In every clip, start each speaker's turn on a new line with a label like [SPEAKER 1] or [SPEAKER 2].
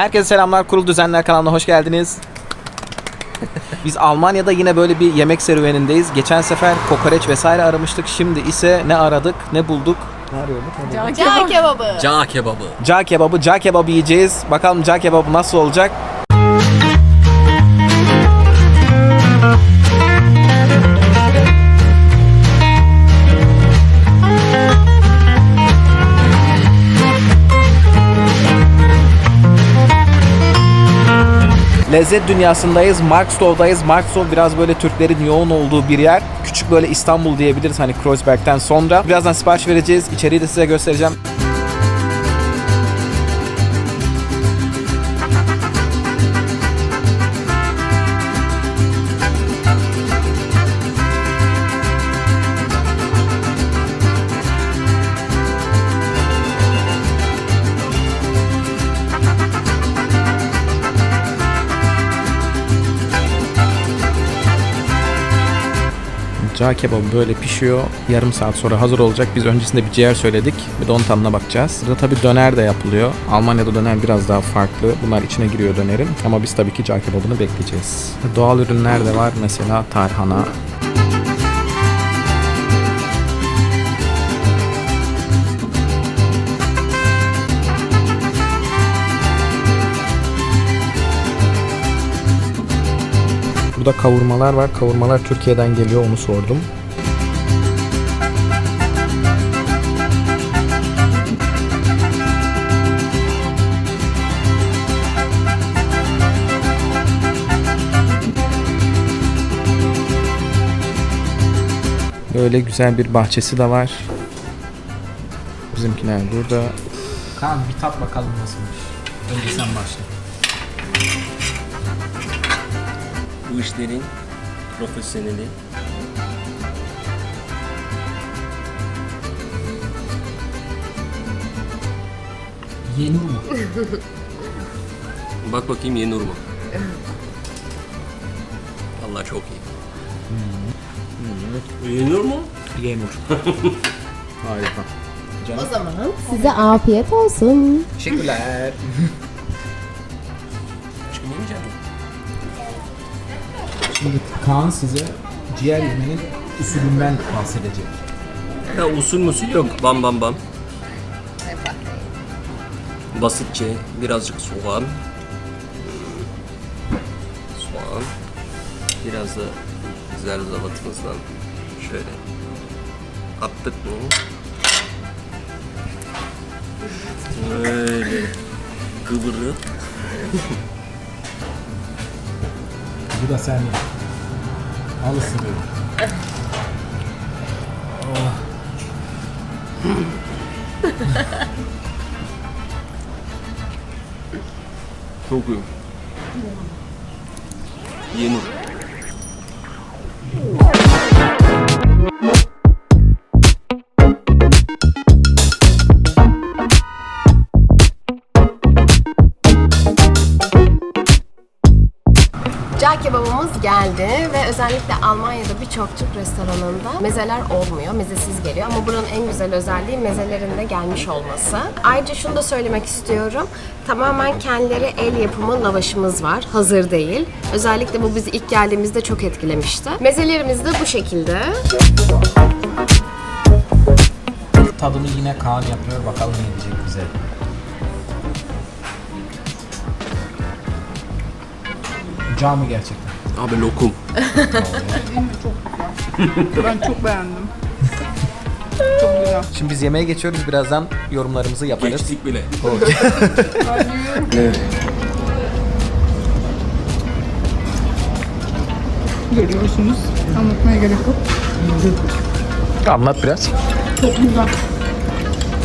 [SPEAKER 1] Herkese selamlar. Kurul Düzenler kanalına hoş geldiniz. Biz Almanya'da yine böyle bir yemek serüvenindeyiz. Geçen sefer kokoreç vesaire aramıştık. Şimdi ise ne aradık, ne bulduk? Ne arıyorduk?
[SPEAKER 2] Cağ kebabı.
[SPEAKER 3] Cağ kebabı.
[SPEAKER 1] Cağ kebabı, cağ kebabı yiyeceğiz. Bakalım cağ kebabı nasıl olacak? Lezzet dünyasındayız. Markstov'dayız. Markstov biraz böyle Türklerin yoğun olduğu bir yer. Küçük böyle İstanbul diyebiliriz hani Kreuzberg'den sonra. Birazdan sipariş vereceğiz. İçeriği de size göstereceğim. Cağ kebabı böyle pişiyor. Yarım saat sonra hazır olacak. Biz öncesinde bir ciğer söyledik. Bir de onun tadına bakacağız. Burada tabii döner de yapılıyor. Almanya'da döner biraz daha farklı. Bunlar içine giriyor dönerin. Ama biz tabii ki cağ kebabını bekleyeceğiz. Doğal ürünler de var. Mesela tarhana. Burada kavurmalar var. Kavurmalar Türkiye'den geliyor onu sordum. Böyle güzel bir bahçesi de var. Bizimkiler burada. Kaan bir tat bakalım nasılmış. Önce sen başla.
[SPEAKER 3] Bu işlerin profesyoneli.
[SPEAKER 1] Yenur mu?
[SPEAKER 3] Bak bakayım yenur mu? Allah çok iyi. Hmm. Yenur mu?
[SPEAKER 1] Yenur. Harika.
[SPEAKER 2] O zaman
[SPEAKER 4] Size afiyet olsun.
[SPEAKER 1] Teşekkürler. Şimdi Kaan size ciğer yemenin usulünden bahsedecek.
[SPEAKER 3] Ya usul musul yok. Bam bam bam. Basitçe birazcık soğan. Soğan. Biraz da zerzevatımızdan şöyle attık mı? Böyle kıvırıp
[SPEAKER 1] Bu da sen ye. Al ısırıyorum.
[SPEAKER 3] Çok iyi. Yenir.
[SPEAKER 2] Geldi ve özellikle Almanya'da birçok Türk restoranında mezeler olmuyor, mezesiz geliyor ama buranın en güzel özelliği mezelerin de gelmiş olması. Ayrıca şunu da söylemek istiyorum. Tamamen kendileri el yapımı lavaşımız var. Hazır değil. Özellikle bu bizi ilk geldiğimizde çok etkilemişti. Mezelerimiz de bu şekilde.
[SPEAKER 1] Tadını yine Kaan yapıyor. Bakalım ne diyecek bize. Cağ mı gerçekten?
[SPEAKER 3] Abi lokum.
[SPEAKER 5] Ben çok beğendim. çok güzel.
[SPEAKER 1] Şimdi biz yemeğe geçiyoruz. Birazdan yorumlarımızı yaparız.
[SPEAKER 3] Geçtik bile.
[SPEAKER 5] Görüyorsunuz. Anlatmaya gerek yok.
[SPEAKER 1] Anlat biraz.
[SPEAKER 5] Çok güzel.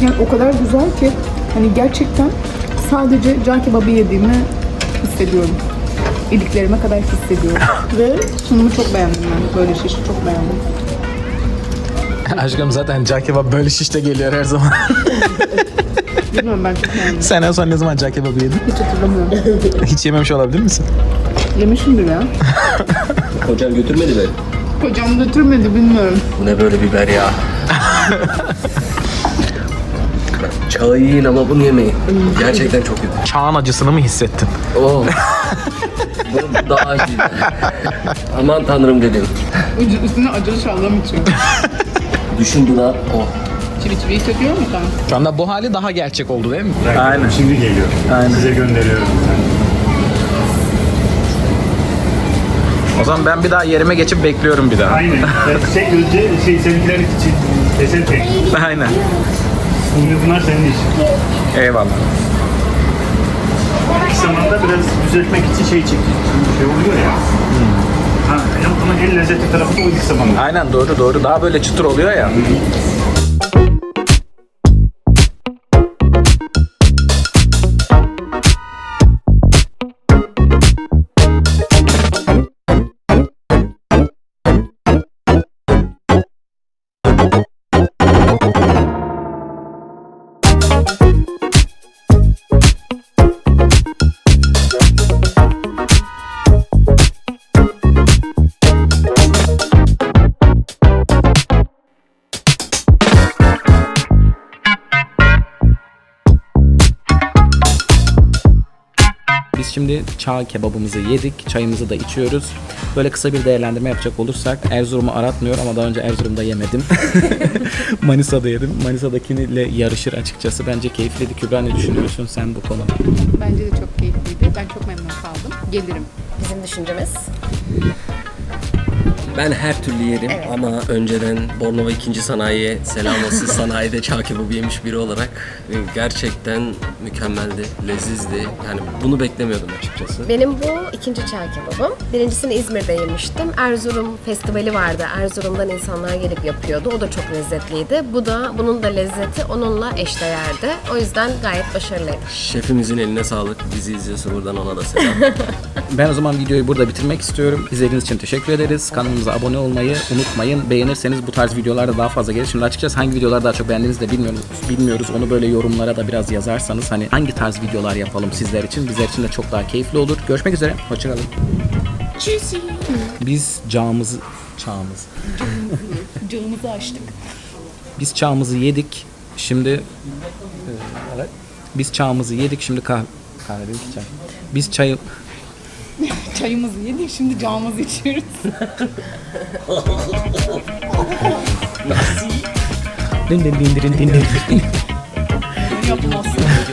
[SPEAKER 5] Yani o kadar güzel ki hani gerçekten sadece can kebabı yediğimi hissediyorum. İliklerime kadar hissediyorum. Ve sunumu çok beğendim ben. Böyle şişi çok beğendim.
[SPEAKER 1] Aşkım zaten cağ kebap böyle şişte geliyor her zaman.
[SPEAKER 5] Bilmiyorum ben çok beğendim.
[SPEAKER 1] Sen en son ne zaman cağ kebabı yedin?
[SPEAKER 5] Hiç hatırlamıyorum.
[SPEAKER 1] Hiç yememiş olabilir misin?
[SPEAKER 5] Yemişimdir ya.
[SPEAKER 3] Hocam götürmedi beni.
[SPEAKER 5] Kocam götürmedi bilmiyorum.
[SPEAKER 3] Bu ne böyle biber ya? Çağı yiyin ama bunu yemeyin. Gerçekten çok kötü.
[SPEAKER 1] Çağın acısını mı hissettin?
[SPEAKER 3] Oh. Bu daha acıydı. Aman tanrım dedim.
[SPEAKER 5] Ucu- Üstüne acılı şalgam içiyor.
[SPEAKER 3] Düşün buna. Oh.
[SPEAKER 5] Çivi çiviyi söküyor mu sen?
[SPEAKER 1] Şu anda bu hali daha gerçek oldu değil mi?
[SPEAKER 6] Aynen. Şimdi geliyor.
[SPEAKER 1] Aynen.
[SPEAKER 6] Size gönderiyorum.
[SPEAKER 1] O zaman ben bir daha yerime geçip bekliyorum bir daha.
[SPEAKER 6] Aynen. Ben şey önce şey seninkiler için keserken.
[SPEAKER 1] Aynen.
[SPEAKER 6] Şimdi bunlar senin işin.
[SPEAKER 1] Eyvallah.
[SPEAKER 6] İlk zamanda biraz düzeltmek için şey çekti. Şey oluyor ya. Ha, ama en lezzetli tarafı da o ilk zamanda.
[SPEAKER 1] Aynen doğru doğru. Daha böyle çıtır oluyor ya. Biz şimdi çağ kebabımızı yedik, çayımızı da içiyoruz. Böyle kısa bir değerlendirme yapacak olursak Erzurum'u aratmıyor ama daha önce Erzurum'da yemedim. Manisa'da yedim. Manisa'dakiyle yarışır açıkçası. Bence keyifliydi. Kübra ne düşünüyorsun sen bu konuda?
[SPEAKER 5] Bence de çok keyifliydi. Ben çok memnun kaldım. Gelirim.
[SPEAKER 2] Bizim düşüncemiz.
[SPEAKER 3] Ben her türlü yerim ama önceden Bornova 2. Sanayi'ye selam olsun sanayide çağ kebabı yemiş biri olarak e, gerçekten mükemmeldi, lezizdi. Yani bunu beklemiyordum açıkçası.
[SPEAKER 2] Benim bu ikinci çay kebabım. Birincisini İzmir'de yemiştim. Erzurum festivali vardı. Erzurum'dan insanlar gelip yapıyordu. O da çok lezzetliydi. Bu da bunun da lezzeti onunla eşdeğerdi. O yüzden gayet başarılıydı.
[SPEAKER 3] Şefimizin eline sağlık. Bizi izliyorsa buradan ona da selam.
[SPEAKER 1] Ben o zaman videoyu burada bitirmek istiyorum. İzlediğiniz için teşekkür ederiz. Kanalımıza abone olmayı unutmayın. Beğenirseniz bu tarz videolarda daha fazla gelir. Şimdi açıkçası hangi videoları daha çok beğendiğinizi de bilmiyoruz. Bilmiyoruz. Onu böyle yorumlara da biraz yazarsanız hani hangi tarz videolar yapalım sizler için. Bizler için de çok daha keyifli olur. Görüşmek üzere. Hoşçakalın. Biz cağımızı... Çağımız.
[SPEAKER 5] Cağımızı açtık.
[SPEAKER 1] Biz çağımızı yedik. Şimdi... Ee, evet. Biz çağımızı yedik. Şimdi kahve... Kahve değil ki çay. Biz çayı...
[SPEAKER 5] Çayımızı yedik. Şimdi cağımızı içiyoruz.
[SPEAKER 1] Din din din din din din.
[SPEAKER 5] Yapmazsın.